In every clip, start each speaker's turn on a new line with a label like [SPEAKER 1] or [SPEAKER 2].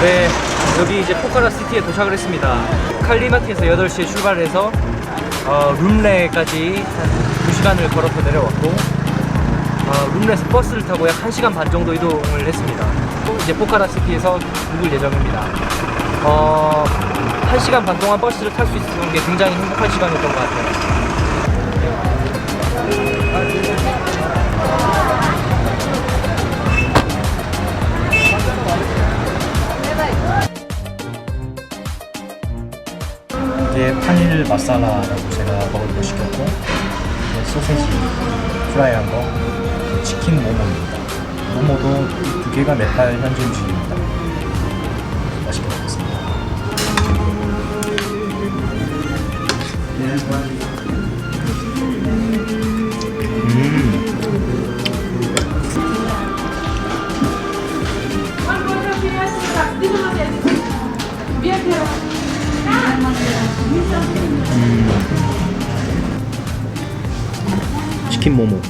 [SPEAKER 1] 네, 여기 이제 포카라 시티에 도착을 했습니다. 칼리마티에서 8시에 출발을 해서 어, 룸레까지 한 2시간을 걸어서 내려왔고 어, 룸레에서 버스를 타고 약 1시간 반 정도 이동을 했습니다. 이제 포카라 시티에서 묵을 예정입니다. 어, 1시간 반 동안 버스를 탈 수 있었던 게 굉장히 행복한 시간이었던 것 같아요.
[SPEAKER 2] 이게 파닐 마살라라고 제가 먹을 거 시켰고 소세지 프라이한 거 치킨 모모입니다. 모모도 이두 개가 네팔 현지 음식입니다. 맛있게 먹겠습니다 치킨 모모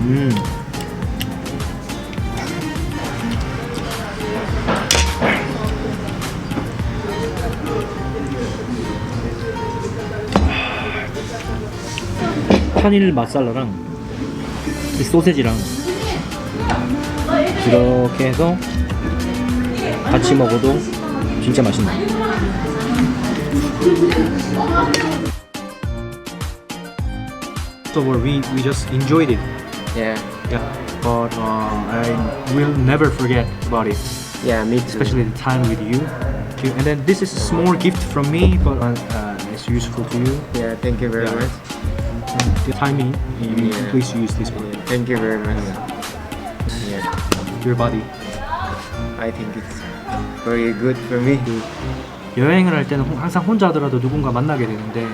[SPEAKER 2] 음 파닐 마살라랑 이 소세지랑 이렇게 해서 같이 먹어도 진짜 맛있네. So we we just enjoyed it.
[SPEAKER 3] Yeah,
[SPEAKER 2] Yeah. But uh, I will never forget about it,
[SPEAKER 3] yeah, me too.
[SPEAKER 2] especially the time with you. And then this is a small gift from me, but uh, it's useful to you.
[SPEAKER 3] Yeah, thank you very
[SPEAKER 2] Yeah.
[SPEAKER 3] much.
[SPEAKER 2] And the timing, you
[SPEAKER 3] Yeah.
[SPEAKER 2] please use this one.
[SPEAKER 3] Yeah, thank you very much. Yeah,
[SPEAKER 2] Your body.
[SPEAKER 3] I think it's very good for me.
[SPEAKER 2] 여행을 할 때는 항상 혼자 하더라도 누군가 만나게 되는데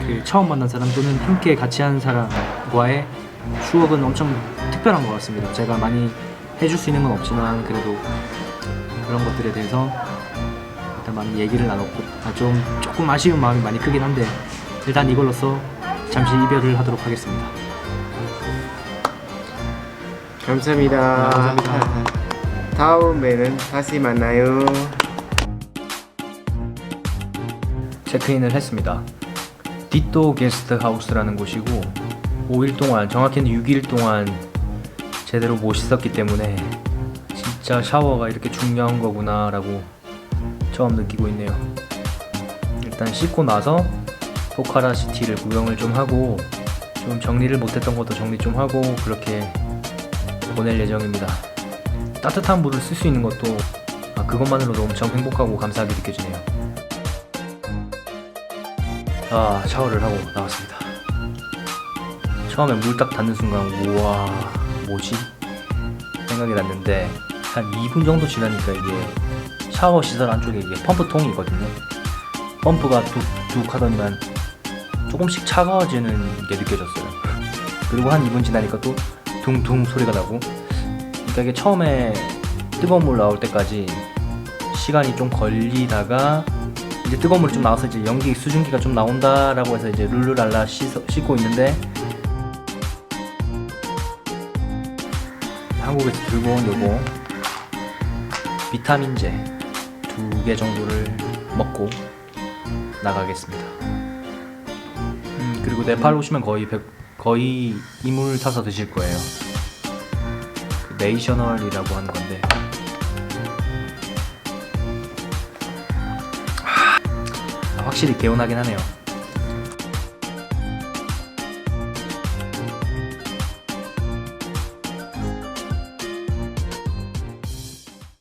[SPEAKER 2] 그 처음 만난 사람 또는 함께 같이 한 사람과의 추억은 엄청 특별한 것 같습니다. 제가 많이 해줄 수 있는 건 없지만 그래도 그런 것들에 대해서 일단 많이 얘기를 나눴고 아, 좀 조금 아쉬운 마음이 많이 크긴 한데 일단 이걸로써 잠시 이별을 하도록 하겠습니다.
[SPEAKER 3] 감사합니다.
[SPEAKER 2] 아, 감사합니다.
[SPEAKER 3] 다음에는 다시 만나요.
[SPEAKER 1] 체크인을 했습니다. 디또 게스트 하우스라는 곳이고 5일 동안 정확히는 6일 동안 제대로 못 씻었기 때문에 진짜 샤워가 이렇게 중요한 거구나 라고 처음 느끼고 있네요. 일단 씻고 나서 포카라 시티를 구경을 좀 하고 좀 정리를 못했던 것도 정리 좀 하고 그렇게 보낼 예정입니다. 따뜻한 물을 쓸 수 있는 것도 아, 그것만으로도 엄청 행복하고 감사하게 느껴지네요. 아 샤워를 하고 나왔습니다. 처음에 물 딱 닿는 순간 우와 뭐지 생각이 났는데 한 2분 정도 지나니까 이게 샤워 시설 안쪽에 이게 펌프통이 있거든요. 펌프가 뚝뚝 하더니만 조금씩 차가워지는 게 느껴졌어요. 그리고 한 2분 지나니까 또 둥둥 소리가 나고 그러니까 이게 처음에 뜨거운 물 나올 때까지 시간이 좀 걸리다가 이제 뜨거운 물이 좀 나와서 이제 연기 수증기가 좀 나온다라고 해서 이제 룰루랄라 씻어, 씻고 있는데 한국에서 들고 온 요거 비타민제 두 개 정도를 먹고 나가겠습니다. 음, 그리고 네팔 오시면 거의 백- 거의 이물 타서 드실 거예요. 그 네이셔널이라고 하는 건데 확실히 개운하긴 하네요.